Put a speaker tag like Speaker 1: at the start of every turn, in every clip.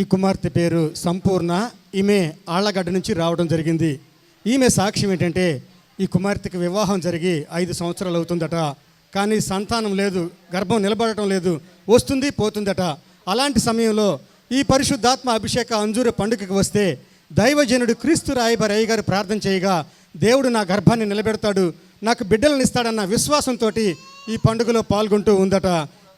Speaker 1: ఈ కుమార్తె పేరు సంపూర్ణ. ఈమె ఆళ్ళగడ్డ నుంచి రావడం జరిగింది. ఈమె సాక్ష్యం ఏంటంటే ఈ కుమార్తెకి వివాహం జరిగి ఐదు సంవత్సరాలు అవుతుందట. కానీ సంతానం లేదు గర్భం నిలబడటం లేదు వస్తుంది పోతుందట. అలాంటి సమయంలో ఈ పరిశుద్ధాత్మ అభిషేక అంజూర పండుగకి వస్తే దైవజనుడు క్రీస్తు రాయబారి గారు ప్రార్థన చేయగా దేవుడు నా గర్భాన్ని నిలబెడతాడు నాకు బిడ్డలను ఇస్తాడన్న విశ్వాసంతో ఈ పండుగలో పాల్గొంటూ ఉందట.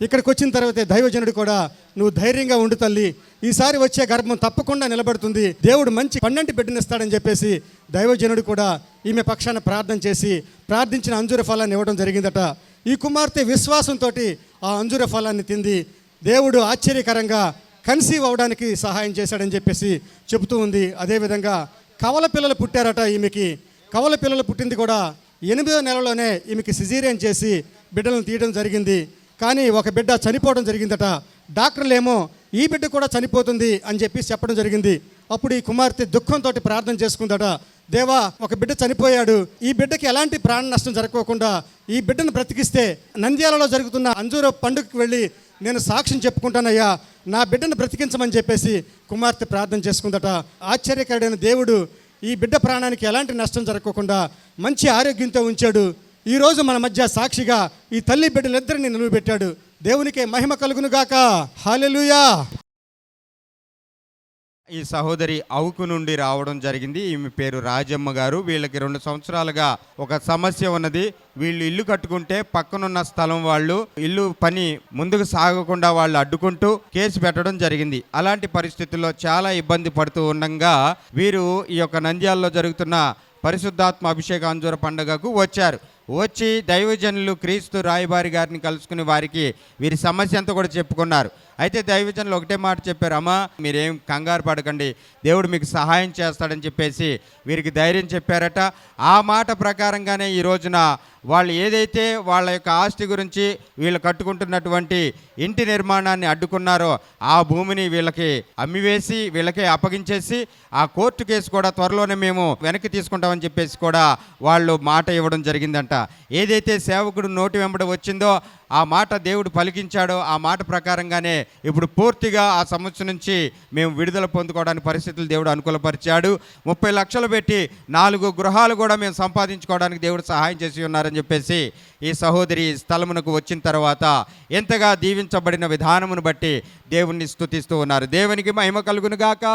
Speaker 1: ఇక్కడికి వచ్చిన తర్వాతే దైవజనుడు కూడా నువ్వు ధైర్యంగా ఉండు తల్లి. ఈసారి వచ్చే గర్భం తప్పకుండా నిలబడుతుంది. దేవుడు మంచి పన్నెండు బిడ్డనిస్తాడని చెప్పేసి దైవజనుడు కూడా ఈమె పక్షాన ప్రార్థన చేసి ప్రార్థించిన అంజూర ఫలాన్ని ఇవ్వడం జరిగిందట. ఈ కుమార్తె విశ్వాసంతో ఆ అంజూర ఫలాన్ని తింది. దేవుడు ఆశ్చర్యకరంగా కన్సీవ్ అవడానికి సహాయం చేశాడని చెప్పేసి చెబుతూ ఉంది. అదేవిధంగా కవల పిల్లలు పుట్టారట ఈమెకి. కవల పిల్లలు పుట్టింది కూడా ఎనిమిదో నెలలోనే ఈమెకి సిజీరియన్ చేసి బిడ్డలను తీయడం జరిగింది. కానీ ఒక బిడ్డ చనిపోవడం జరిగిందట. డాక్టర్లేమో ఈ బిడ్డ కూడా చనిపోతుంది అని చెప్పి చెప్పడం జరిగింది. అప్పుడు ఈ కుమార్తె దుఃఖంతో ప్రార్థన చేసుకుందట. దేవా ఒక బిడ్డ చనిపోయాడు. ఈ బిడ్డకి ఎలాంటి ప్రాణ నష్టం జరగకోకుండా ఈ బిడ్డను బ్రతికిస్తే నంద్యాలలో జరుగుతున్న అంజూర పండుగకి వెళ్ళి నేను సాక్ష్యం చెప్పుకుంటానయ్యా. నా బిడ్డను బ్రతికించమని చెప్పేసి కుమార్తె ప్రార్థన చేసుకుందట. ఆశ్చర్యకరుడైన దేవుడు ఈ బిడ్డ ప్రాణానికి ఎలాంటి నష్టం జరగకుండా మంచి ఆరోగ్యంతో ఉంచాడు. ఈరోజు మన మధ్య సాక్షిగా ఈ తల్లి బిడ్డలిద్దరిని నిలువబెట్టాడు దేవునికే మహిమ కలుగునుగాక హాలెలుయా
Speaker 2: ఈ సహోదరి అవుకు నుండి రావడం జరిగింది. ఈమె పేరు రాజమ్మ గారు. వీళ్ళకి రెండు సంవత్సరాలుగా ఒక సమస్య ఉన్నది. వీళ్ళు ఇల్లు కట్టుకుంటే పక్కనున్న స్థలం వాళ్ళు ఇల్లు పని ముందుకు సాగకుండా వాళ్ళు అడ్డుకుంటూ కేసు పెట్టడం జరిగింది. అలాంటి పరిస్థితుల్లో చాలా ఇబ్బంది పడుతూ ఉండగా వీరు ఈ యొక్క నంద్యాలలో జరుగుతున్న పరిశుద్ధాత్మ అభిషేక అంజూర పండుగకు వచ్చారు. వచ్చి దైవజనులు క్రీస్తు రాయబారి గారిని కలుసుకుని వారికి వీరి సమస్య అంతా కూడా చెప్పుకున్నారు. అయితే దైవజనులు ఒకటే మాట చెప్పారు అమ్మా మీరేం కంగారు పడకండి. దేవుడు మీకు సహాయం చేస్తాడని చెప్పేసి వీరికి ధైర్యం చెప్పారట. ఆ మాట ప్రకారంగానే ఈ రోజున వాళ్ళు ఏదైతే వాళ్ళ యొక్క ఆస్తి గురించి వీళ్ళు కట్టుకుంటున్నటువంటి ఇంటి నిర్మాణాన్ని అడ్డుకున్నారో ఆ భూమిని వీళ్ళకి అమ్మివేసి వీళ్ళకే అప్పగించేసి ఆ కోర్టు కేసు కూడా త్వరలోనే మేము వెనక్కి తీసుకుంటామని చెప్పేసి కూడా వాళ్ళు మాట ఇవ్వడం జరిగిందంట. ఏదైతే సేవకుడు నోటి వెంబడి వచ్చిందో ఆ మాట దేవుడు పలికించాడో ఆ మాట ప్రకారంగానే ఇప్పుడు పూర్తిగా ఆ సంవత్సరం నుంచి మేము విడుదల పొందుకోవడానికి పరిస్థితులు దేవుడు అనుకూలపరిచాడు. ముప్పై లక్షలు పెట్టి నాలుగు గృహాలు కూడా మేము సంపాదించుకోవడానికి దేవుడు సహాయం చేసి ఉన్నారని చెప్పేసి ఈ సహోదరి స్థలమునకు వచ్చిన తర్వాత ఎంతగా దీవించబడిన విధానమును బట్టి దేవుణ్ణి స్థుతిస్తూ ఉన్నారు. దేవునికి మహిమ కలుగునుగాక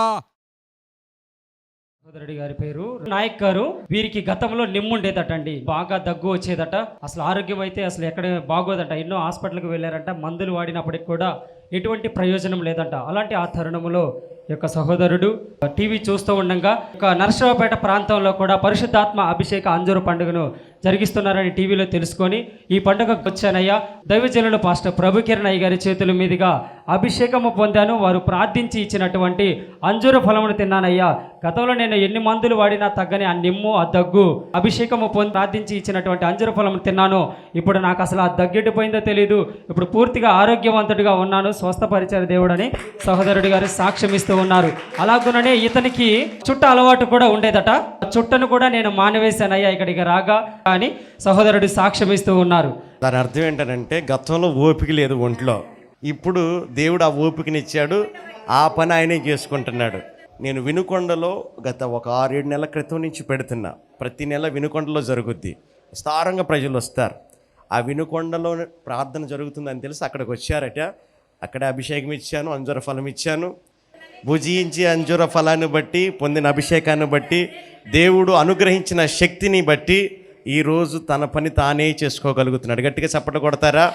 Speaker 3: సోదరుడి గారి పేరు. నాయక్ గారు వీరికి గతంలో నిమ్ముండేదటండి బాగా దగ్గు వచ్చేదట. అసలు ఆరోగ్యం అయితే అసలు ఎక్కడ బాగోదట. ఎన్నో హాస్పిటల్కి వెళ్ళారంట. మందులు వాడినప్పటికి కూడా ఎటువంటి ప్రయోజనం లేదంట. అలాంటి ఆ తరుణములో యొక్క సహోదరుడు టీవీ చూస్తూ ఉండగా ఒక నరసరావుపేట ప్రాంతంలో కూడా పరిశుద్ధాత్మ అభిషేక అంజూరు పండుగను జరిగిస్తున్నారని టీవీలో తెలుసుకొని ఈ పండుగకు వచ్చానయ్యా. దైవజనులు పాస్టర్ ప్రభుకిరణ్ అయ్య గారి చేతుల మీదుగా అభిషేకము పొందాను. వారు ప్రార్థించి ఇచ్చినటువంటి అంజూర ఫలమును తిన్నానయ్యా. గతంలో నేను ఎన్ని మందులు వాడినా తగ్గని ఆ నిమ్ము ఆ దగ్గు అభిషేకము పొంది ప్రార్థించి ఇచ్చినటువంటి అంజూర ఫలము తిన్నాను. ఇప్పుడు నాకు అసలు ఆ దగ్గెట్టిపోయిందో తెలియదు ఇప్పుడు పూర్తిగా ఆరోగ్యవంతుడిగా ఉన్నాను. స్వస్థపరిచారు దేవుడని సహోదరుడి గారు సాక్ష్యమిస్తూ ఉన్నారు. అలాగుననే ఇతనికి చుట్ట అలవాటు కూడా ఉండేదట. చుట్టను కూడా నేను మానవేశానయ్యా ఇక్కడికి రాగా అని సహోదరుడు సాక్ష్యం ఇస్తూ ఉన్నారు.
Speaker 4: దాని అర్థం ఏంటంటే గతంలో ఓపిక లేదు ఒంట్లో. ఇప్పుడు దేవుడు ఆ ఓపికనిచ్చాడు ఆ పని ఆయనే చేసుకుంటున్నాడు. నేను వినుకొండలో గత ఒక ఆరేడు నెలల క్రితం నుంచి పెడుతున్నా. ప్రతి నెల వినుకొండలో జరుగుద్ది. విస్తారంగా ప్రజలు వస్తారు. ఆ వినుకొండలో ప్రార్థన జరుగుతుందని తెలిసి అక్కడికి వచ్చారట. అక్కడే అభిషేకం ఇచ్చాను అంజర ఫలం ఇచ్చాను. భుజించి అంజుర ఫలాన్ని బట్టి పొందిన అభిషేకాన్ని బట్టి దేవుడు అనుగ్రహించిన శక్తిని బట్టి ఈరోజు తన పని తానే చేసుకోగలుగుతున్నాడు. గట్టిగా చప్పట కొడతారా?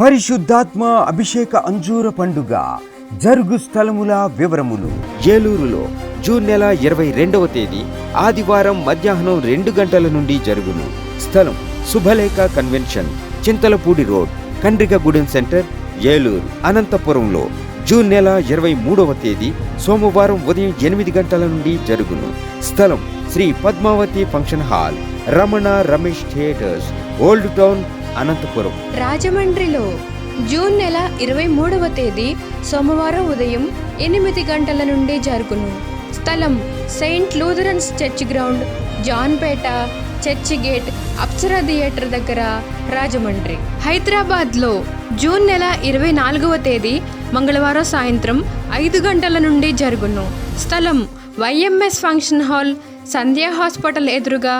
Speaker 5: పరిశుద్ధాత్మ అభిషేక అంజూర పండుగ జరుగు స్థలముల వివరములు.
Speaker 6: ఏలూరులో జూన్ నెల ఇరవై రెండవ తేదీ ఆదివారం మధ్యాహ్నం రెండు గంటల నుండి జరుగును. స్థలం Shubhalekha convention Chintalapudi road Kandrikagudem centre Eluru అనంతపురంలో. జూన్ నెల ఇరవై మూడవ తేదీ సోమవారం ఉదయం ఎనిమిది గంటల నుండి జరుగును. స్థలం Shri Padmavathi function hall Ramana Ramesh theatres old town Anantapur.
Speaker 7: రాజమండ్రిలో జూన్ నెల ఇరవై మూడవ తేదీ సోమవారం ఉదయం ఎనిమిది గంటల నుండి జరుగును. స్థలం saint Lutherans church ground Janpeta church gate Apsara theatre దగ్గర రాజమండ్రి. హైదరాబాద్లో జూన్ నెల ఇరవై నాలుగవ తేదీ మంగళవారం సాయంత్రం ఐదు గంటల నుండి జరుగును. స్థలం YMS function hall Sandhya hospital ఎదురుగా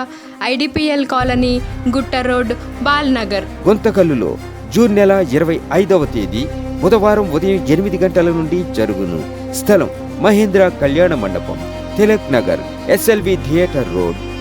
Speaker 7: IDPL colony Gutta road Balanagar.
Speaker 6: గుంతకల్లులో June నెల ఇరవై ఐదవ తేదీ బుధవారం ఉదయం ఎనిమిది గంటల నుండి జరుగును. స్థలం Mahendra Kalyana Mandapam Tilak Nagar SLV theatre road.